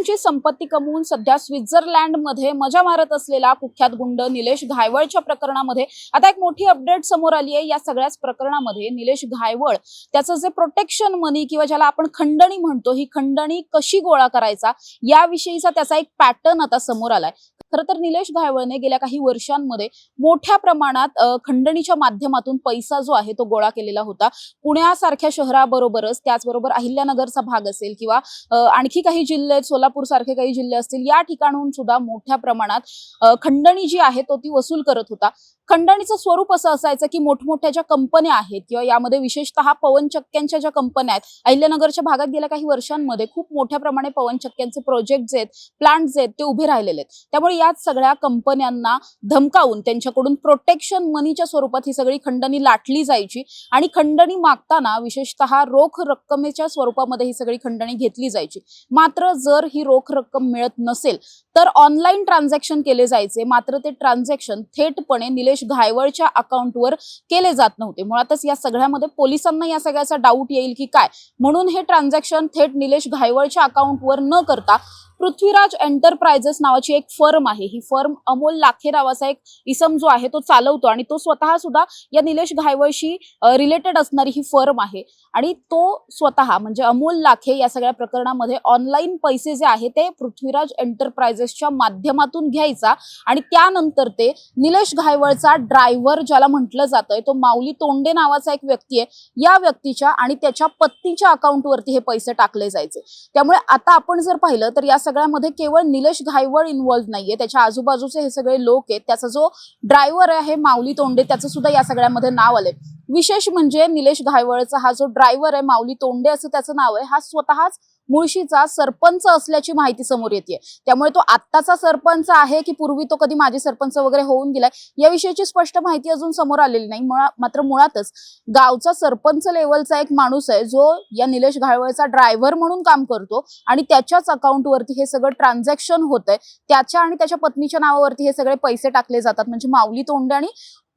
कोटींची संपत्ती कमवून सध्या स्वित्झर्लंडमध्ये मजा मारत असलेला कुख्यात गुंड निलेश घायवळच्या प्रकरणामध्ये. आता एक मोठी अपडेट समोर आली आहे. या सगळ्याच प्रकरणामध्ये निलेश घायवळ त्याचं जे प्रोटेक्शन मनी किंवा ज्याला आपण खंडणी म्हणतो ही खंडणी कशी गोळा करायचा याविषयीचा त्याचा एक पॅटर्न आता समोर आलाय. खरं तर निलेश घायवळने गेल्या काही वर्षांमध्ये मोठ्या प्रमाणात खंडणीच्या माध्यमातून पैसा जो आहे तो गोळा केलेला होता. पुण्यासारख्या शहराबरोबरच त्याचबरोबर अहिल्यानगरचा भाग असेल किंवा आणखी काही जिल्हे सोलापूर सारखे काही जिल्हे असतील या ठिकाणहून सुद्धा मोठ्या प्रमाणात खंडणी जी आहे तो ती वसूल करत होता. खंडणीचं स्वरूप असं असायचं की मोठमोठ्या ज्या कंपन्या आहेत किंवा यामध्ये विशेषतः पवनचक्क्यांच्या ज्या कंपन्या आहेत अहिल्यानगरच्या भागात गेल्या काही वर्षांमध्ये खूप मोठ्या प्रमाणे पवनचक्क्यांचे प्रोजेक्ट जे आहेत प्लांट्स आहेत ते उभे राहिलेले आहेत. त्यामुळे याच सगळ्या कंपन्यांना धमकावून त्यांच्याकडून प्रोटेक्शन मनीच्या स्वरूपात ही सगळी खंडणी लाटली जायची आणि खंडणी मागताना विशेषतः रोख रक्कमेच्या स्वरूपामध्ये ही सगळी खंडणी घेतली जायची. मात्र जर ही रोख रक्कम मिळत नसेल तर ऑनलाईन ट्रान्झॅक्शन केले जायचे. मात्र ते ट्रान्झॅक्शन थेटपणे निलेश घायवळच्या अकाउंटवर केले जात नव्हते. मुळातच या सगळ्यामध्ये पोलिसांना या सगळ्याचा डाऊट येईल की काय? म्हणून हे ट्रान्झॅक्शन थेट निलेश घायवळच्या अकाउंटवर न करता पृथ्वीराज एंटरप्राइजेस नावाची एक फर्म आहे. ही फर्म अमोल लाखे नावाचा एक इसम जो आहे तो चालवतो आणि तो स्वतः सुद्धा या निलेश घायवळशी रिलेटेड असणारी ही फर्म आहे. आणि तो स्वतः म्हणजे अमोल लाखे या सगळ्या प्रकरणामध्ये ऑनलाईन पैसे जे आहे ते पृथ्वीराज एंटरप्राइजेसच्या माध्यमातून घ्यायचा आणि त्यानंतर ते निलेश घायवळचा ड्रायव्हर ज्याला म्हटलं जातंय तो माऊली तोंडे नावाचा एक व्यक्ती आहे. या व्यक्तीच्या आणि त्याच्या पत्नीच्या अकाउंटवरती हे पैसे टाकले जायचे. त्यामुळे आता आपण जर पाहिलं तर या सगळ्यामध्ये केवळ निलेश घायवळ इन्व्हॉल्व्ह नाहीये. त्याच्या आजूबाजूचे हे सगळे लोक आहेत त्याचा जो ड्रायव्हर आहे माऊली तोंडे त्याचं सुद्धा या सगळ्यामध्ये नाव आलंय. विशेष म्हणजे निलेश घायवळचा हा जो ड्रायव्हर आहे माऊली तोंडे असं त्याचं नाव आहे हा स्वतःच मुळशीचा सरपंच असल्याची माहिती समोर येते त्यामुळे तो आत्ताचा सरपंच आहे की पूर्वी तो कधी माजी सरपंच वगैरे होऊन गेलाय याविषयीची स्पष्ट माहिती अजून समोर आलेली नाही. मात्र मुळातच गावचा सरपंच लेवलचा एक माणूस आहे जो या निलेश घाळवळचा ड्रायव्हर म्हणून काम करतो आणि त्याच्याच अकाउंटवरती हे सगळं ट्रान्झॅक्शन होतंय. त्याच्या आणि त्याच्या पत्नीच्या नावावरती हे सगळे पैसे टाकले जातात. म्हणजे माऊली तोंडे आणि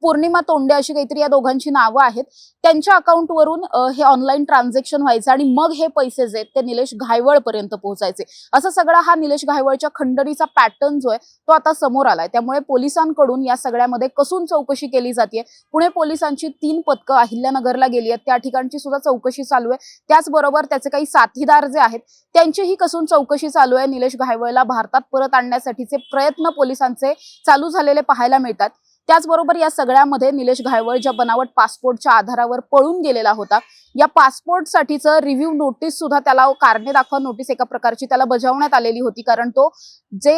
पौर्णिमा तोंडे अशी काहीतरी या दोघांची नावं आहेत. त्यांच्या अकाउंटवरून हे ऑनलाईन ट्रान्झॅक्शन व्हायचं आणि मग हे पैसे जे ते निलेश घायवळ पर्यंत पोहोचायचे. असा सगळा हा निलेश घायवळच्या खंडणीचा पॅटर्न जो आहे तो आता समोर आलाय. त्यामुळे पोलिसांकडून या सगळ्यामध्ये कसून चौकशी केली जाते पुणे पोलिसांची तीन पथकं अहिल्यानगरला गेली आहेत. त्या ठिकाणची सुद्धा चौकशी चालू आहे. त्याचबरोबर त्याचे काही साथीदार जे आहेत त्यांचीही कसून चौकशी चालू आहे. निलेश घायवळला भारतात परत आणण्यासाठीचे प्रयत्न पोलिसांचे चालू झालेले पाहायला मिळतात. त्याचबरोबर या सगळ्यामध्ये निलेश घायवळ ज्या बनावट पासपोर्टच्या आधारावर पळून गेलेला होता या पासपोर्टसाठीचं रिव्ह्यू नोटीस सुद्धा त्याला कारणे दाखवा नोटीस एका प्रकारची त्याला बजावण्यात आलेली होती. कारण तो जे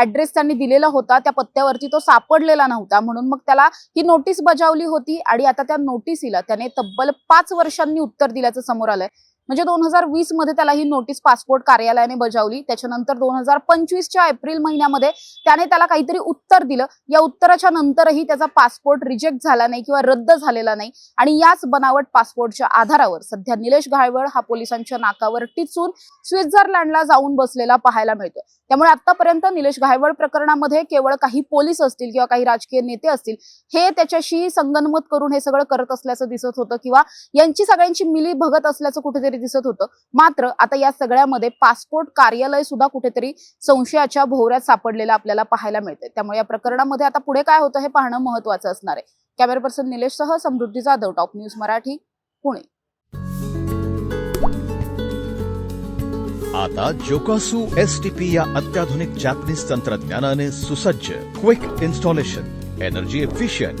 ऍड्रेस त्यांनी दिलेला होता त्या पत्त्यावरती तो सापडलेला नव्हता. म्हणून मग त्याला ही नोटीस बजावली होती आणि आता त्या नोटीसीला त्याने तब्बल पाच वर्षांनी उत्तर दिल्याचं समोर आलंय. म्हणजे दोन हजार वीसमध्ये त्याला ही नोटीस पासपोर्ट कार्यालयाने बजावली. त्याच्यानंतर दोन हजार पंचवीसच्या एप्रिल महिन्यामध्ये त्याने त्याला काहीतरी उत्तर दिलं. या उत्तराच्या नंतरही त्याचा पासपोर्ट रिजेक्ट झाला नाही किंवा रद्द झालेला नाही. आणि याच बनावट पासपोर्टच्या आधारावर सध्या निलेश घायवळ हा पोलिसांच्या नाकावर टिचून स्वित्झर्लंडला जाऊन बसलेला पाहायला मिळतोय. त्यामुळे आतापर्यंत निलेश घायवळ प्रकरणामध्ये केवळ काही पोलीस असतील किंवा काही राजकीय नेते असतील हे त्याच्याशी संगनमत करून हे सगळं करत असल्याचं दिसत होतं किंवा यांची सगळ्यांची मिली भगत असल्याचं कुठेतरी दिसत होतं. मात्र आता या सगळ्यामध्ये पासपोर्ट कार्यालय सुद्धा कुठेतरी संशयाच्या भोवऱ्यात सापडलेलं आपल्याला पाहायला मिळते त्यामुळे या प्रकरणामध्ये आता पुढे काय होतं हे पाहणं महत्वाचं असणार आहे. कॅमेरा पर्सन निलेशसह समृद्धी जाधव टॉप न्यूज मराठी पुणे. आता जोकासू एस टी पी या अत्याधुनिक जॅपनीज तंत्रज्ञानाने सुसज्ज quick installation energy efficient